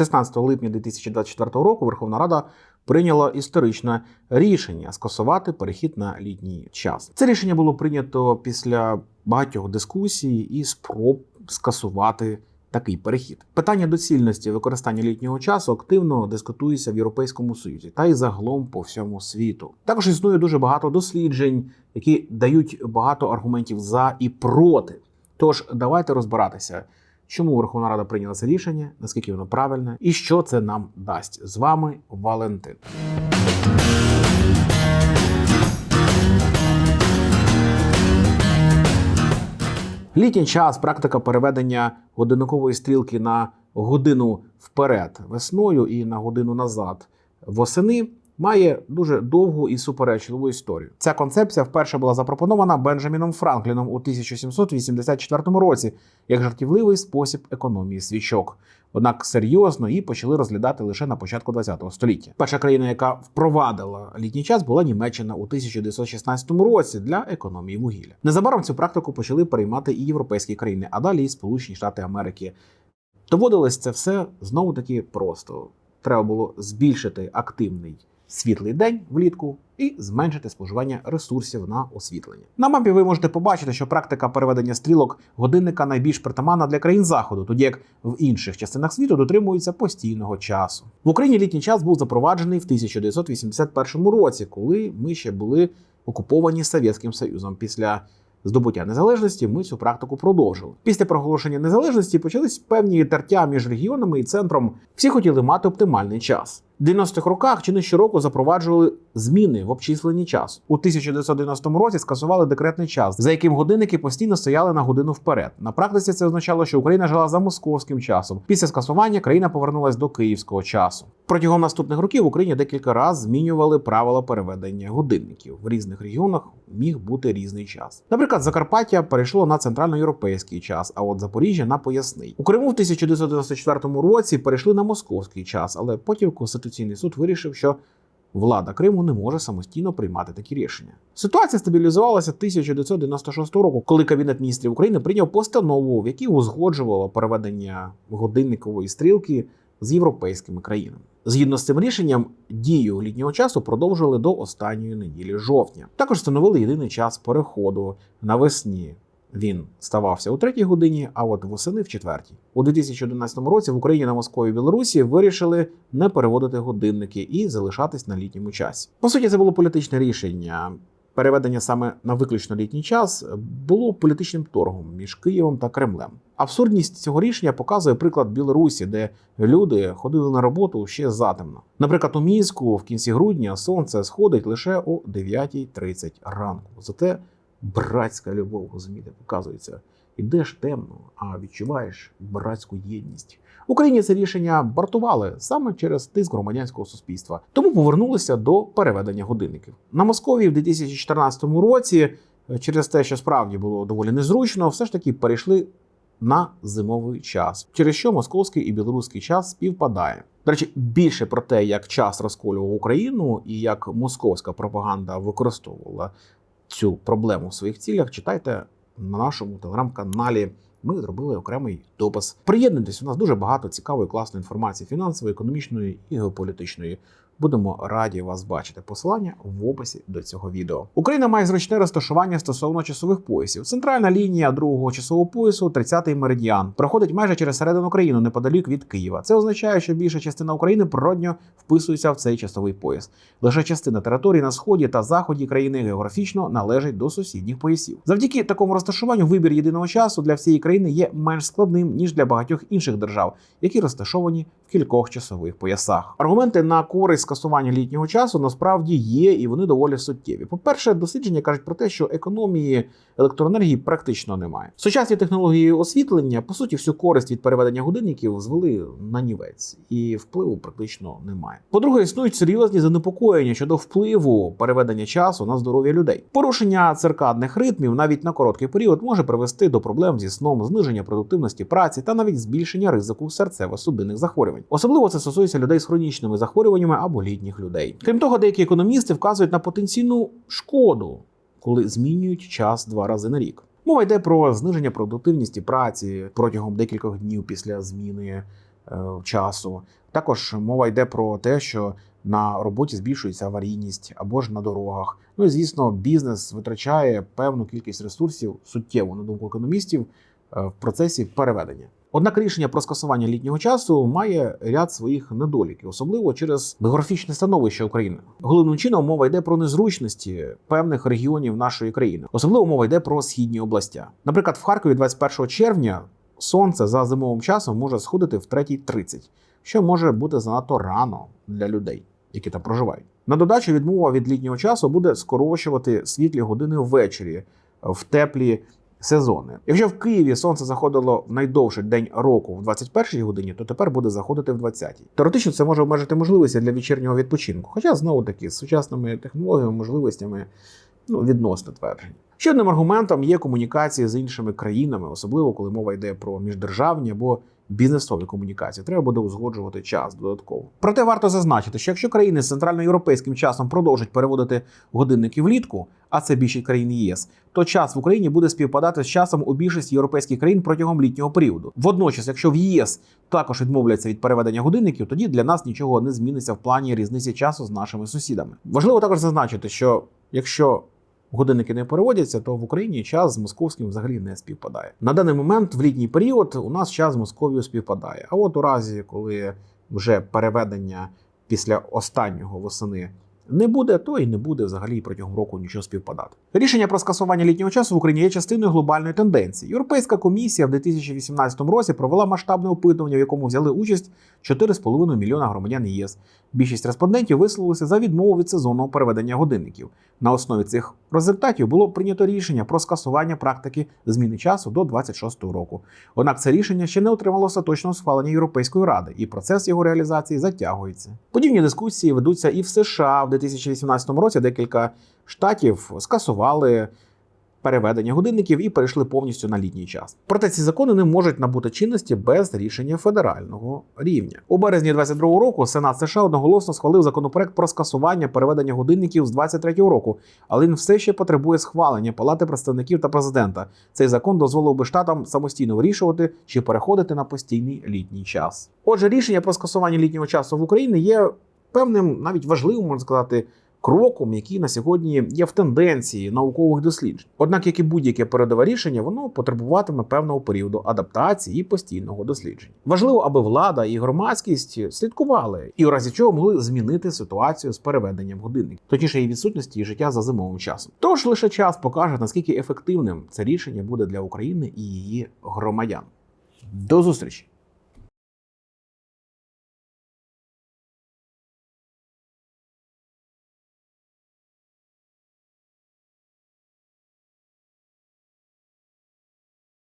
16 липня 2024 року Верховна Рада прийняла історичне рішення скасувати перехід на літній час. Це рішення було прийнято після багатьох дискусій і спроб скасувати. Такий перехід питання доцільності використання літнього часу активно дискутується в Європейському Союзі та й загалом по всьому світу. Також існує дуже багато досліджень, які дають багато аргументів за і проти. Тож давайте розбиратися, чому Верховна Рада прийняла це рішення, наскільки воно правильне і що це нам дасть. З вами Валентин. Літній час, практика переведення годинникової стрілки на годину вперед весною і на годину назад восени. Має дуже довгу і суперечливу історію. Ця концепція вперше була запропонована Бенджаміном Франкліном у 1784 році як жартівливий спосіб економії свічок. Однак серйозно її почали розглядати лише на початку ХХ століття. Перша країна, яка впровадила літній час, була Німеччина у 1916 році для економії вугілля. Незабаром цю практику почали переймати і європейські країни, а далі і Сполучені Штати Америки. Доводилось це все знову таки просто. Треба було збільшити активний світлий день влітку і зменшити споживання ресурсів на освітлення. На мапі ви можете побачити, що практика переведення стрілок годинника найбільш притаманна для країн заходу, тоді як в інших частинах світу дотримуються постійного часу. В Україні літній час був запроваджений в 1981 році, коли ми ще були окуповані Совєтським Союзом. Після здобуття незалежності ми цю практику продовжили. Після проголошення незалежності почались певні тертя між регіонами і центром. Всі хотіли мати оптимальний час. В 90-х роках чи не щороку запроваджували зміни в обчисленні часу. У 1990 році скасували декретний час, за яким годинники постійно стояли на годину вперед. На практиці це означало, що Україна жила за московським часом. Після скасування країна повернулась до київського часу. Протягом наступних років в Україні декілька разів змінювали правила переведення годинників. В різних регіонах міг бути різний час. Наприклад, Закарпаття перейшло на центральноєвропейський час, а от Запоріжжя на поясний. У Криму в 1994 році перейшли на московський час, але потім Конституційний суд вирішив, що влада Криму не може самостійно приймати такі рішення. Ситуація стабілізувалася 1996 року, коли Кабінет міністрів України прийняв постанову, в якій узгоджувало переведення годинникової стрілки з європейськими країнами. Згідно з цим рішенням, дію літнього часу продовжили до останньої неділі жовтня. Також встановили єдиний час переходу навесні. Він ставався у третій годині, а от восени в четвертій. У 2011 році в Україні на Москові і Білорусі вирішили не переводити годинники і залишатись на літньому часі. По суті, це було політичне рішення. Переведення саме на виключно літній час було політичним торгом між Києвом та Кремлем. Абсурдність цього рішення показує приклад Білорусі, де люди ходили на роботу ще затемно. Наприклад, у мінську в кінці грудня сонце сходить лише о 9.30 ранку. Зате братська любов, розумієте, показується. Ідеш темно, а відчуваєш братську єдність. В Україні це рішення бартували саме через тиск громадянського суспільства, тому повернулися до переведення годинників. На Московії в 2014 році, е, через те, що справді було доволі незручно, все ж таки перейшли на зимовий час, через що московський і білоруський час співпадає. До речі, більше про те, як час розколював Україну і як московська пропаганда використовувала цю проблему в своїх цілях, читайте на нашому телеграм-каналі. Ми зробили окремий допис. Приєднуйтесь, у нас дуже багато цікавої, класної інформації фінансової, економічної і геополітичної. Будемо раді вас бачити. Посилання в описі до цього відео. Україна має зручне розташування стосовно часових поясів. Центральна лінія другого часового поясу, 30-й меридіан, проходить майже через середину країни неподалік від Києва. Це означає, що більша частина України природньо вписується в цей часовий пояс. Лише частина території на сході та заході країни географічно належить до сусідніх поясів. Завдяки такому розташуванню вибір єдиного часу для всієї країни є менш складним ніж для багатьох інших держав, які розташовані в кількох часових поясах. Аргументи на користь скасування літнього часу насправді є, і вони доволі суттєві. По-перше, дослідження кажуть про те, що економії електроенергії практично немає. Сучасні технології освітлення, по суті, всю користь від переведення годинників звели на нівець, і впливу практично немає. По-друге, існують серйозні занепокоєння щодо впливу переведення часу на здоров'я людей. Порушення циркадних ритмів навіть на короткий період може привести до проблем зі сном, зниження продуктивності праці та навіть збільшення ризику серцево-судинних захворювань. Особливо це стосується людей з хронічними захворюваннями або літніх людей. Крім того, деякі економісти вказують на потенційну шкоду, коли змінюють час два рази на рік. Мова йде про зниження продуктивності праці протягом декількох днів після зміни е, часу. Також мова йде про те, що на роботі збільшується аварійність або ж на дорогах. Ну і звісно, бізнес витрачає певну кількість ресурсів суттєво, на думку економістів, е, в процесі переведення. Однак рішення про скасування літнього часу має ряд своїх недоліків, особливо через географічне становище України. Головним чином мова йде про незручності певних регіонів нашої країни. Особливо мова йде про східні областя. Наприклад, в Харкові 21 червня сонце за зимовим часом може сходити в 3.30, що може бути занадто рано для людей, які там проживають. На додачу відмова від літнього часу буде скорочувати світлі години ввечері в теплі сезони. Якщо в Києві сонце заходило в найдовший день року в 21-й годині, то тепер буде заходити в 20-й. Теоретично це може обмежити можливості для вечірнього відпочинку. Хоча знову таки з сучасними технологіями, можливостями ну, відносно твердження. Ще одним аргументом є комунікації з іншими країнами, особливо коли мова йде про міждержавні або бізнесові комунікації. Треба буде узгоджувати час додатково. Проте варто зазначити, що якщо країни з центральноєвропейським часом продовжать переводити годинники влітку, а це більшість країн ЄС, то час в Україні буде співпадати з часом у більшості європейських країн протягом літнього періоду. Водночас, якщо в ЄС також відмовляться від переведення годинників, тоді для нас нічого не зміниться в плані різниці часу з нашими сусідами. Важливо також зазначити, що якщо годинники не переводяться, то в Україні час з московським взагалі не співпадає. На даний момент в літній період у нас час з Московією співпадає. А от у разі, коли вже переведення після останнього восени не буде, то і не буде взагалі протягом року нічого співпадати. Рішення про скасування літнього часу в Україні є частиною глобальної тенденції. Європейська комісія в 2018 році провела масштабне опитування, в якому взяли участь 4,5 мільйона громадян ЄС. Більшість респондентів висловилися за відмову від сезонного переведення годинників. На основі цих результатів було прийнято рішення про скасування практики зміни часу до 26 року. Однак це рішення ще не отримало остаточного схвалення Європейської ради, і процес його реалізації затягується. Подібні дискусії ведуться і в США в 2018 році. Декілька штатів скасували переведення годинників і перейшли повністю на літній час. Проте ці закони не можуть набути чинності без рішення федерального рівня. У березні 2022 року Сенат США одноголосно схвалив законопроект про скасування переведення годинників з 2023 року, але він все ще потребує схвалення Палати представників та президента. Цей закон дозволив би штатам самостійно вирішувати, чи переходити на постійний літній час. Отже, рішення про скасування літнього часу в Україні є певним, навіть важливим, можна сказати, кроком, який на сьогодні є в тенденції наукових досліджень. Однак, як і будь-яке передове рішення, воно потребуватиме певного періоду адаптації і постійного дослідження. Важливо, аби влада і громадськість слідкували і у разі чого могли змінити ситуацію з переведенням годинників, точніше її відсутності і життя за зимовим часом. Тож лише час покаже наскільки ефективним це рішення буде для України і її громадян. До зустрічі!